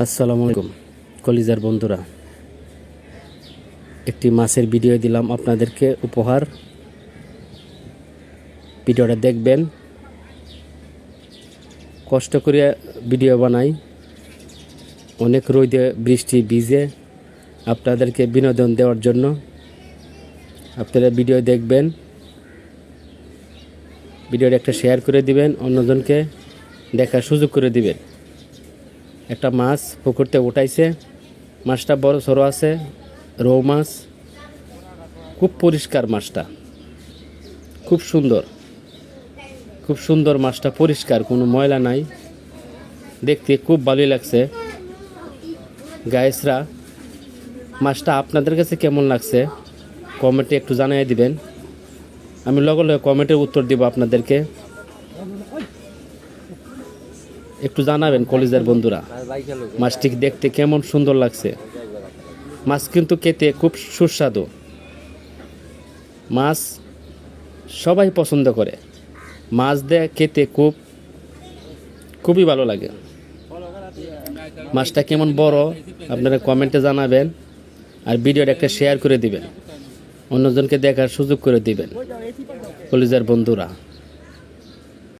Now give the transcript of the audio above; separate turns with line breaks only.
আসসালামু আলাইকুম, কলিজার বন্ধুরা। একটি মাছের ভিডিও দিলাম আপনাদেরকে উপহার। ভিডিওটা দেখবেন। কষ্ট করে ভিডিও বানাই। অনেক রোদে বৃষ্টি ভিজে আপনাদেরকে বিনোদন দেওয়ার জন্য আপনারা ভিডিও দেখবেন। ভিডিওটা একটা শেয়ার করে দিবেন, অন্যজনকে দেখার সুযোগ করে দিবেন। একটা মাছ পুকুরতে উঠাইছে। মাছটা বড় সরো আছে, রৌ মাছ। খুব পরিষ্কার মাছটা। খুব সুন্দর। খুব সুন্দর মাছটা, পরিষ্কার, কোনো ময়লা নাই। দেখতে খুব ভালোই লাগছে। গায়েসরা, মাছটা আপনাদের কাছে কেমন লাগছে? কমেন্টে একটু জানাই দিবেন। আমি লগে লগে কমেন্টের উত্তর দিব আপনাদেরকে। একটু জানাবেন কলেজের বন্ধুরা। মাছটি দেখতে কেমন সুন্দর লাগছে। মাছ কিন্তু খেতে খুব সুস্বাদু। মাছ সবাই পছন্দ করে। মাছ দিয়ে খেতে খুব, খুবই ভালো লাগে। মাছটা কেমন বড়, আপনারা কমেন্টে জানাবেন আর ভিডিওটা একটা শেয়ার করে দিবেন। অন্যজনকে দেখার সুযোগ করে দিবেন। কলেজের বন্ধুরা।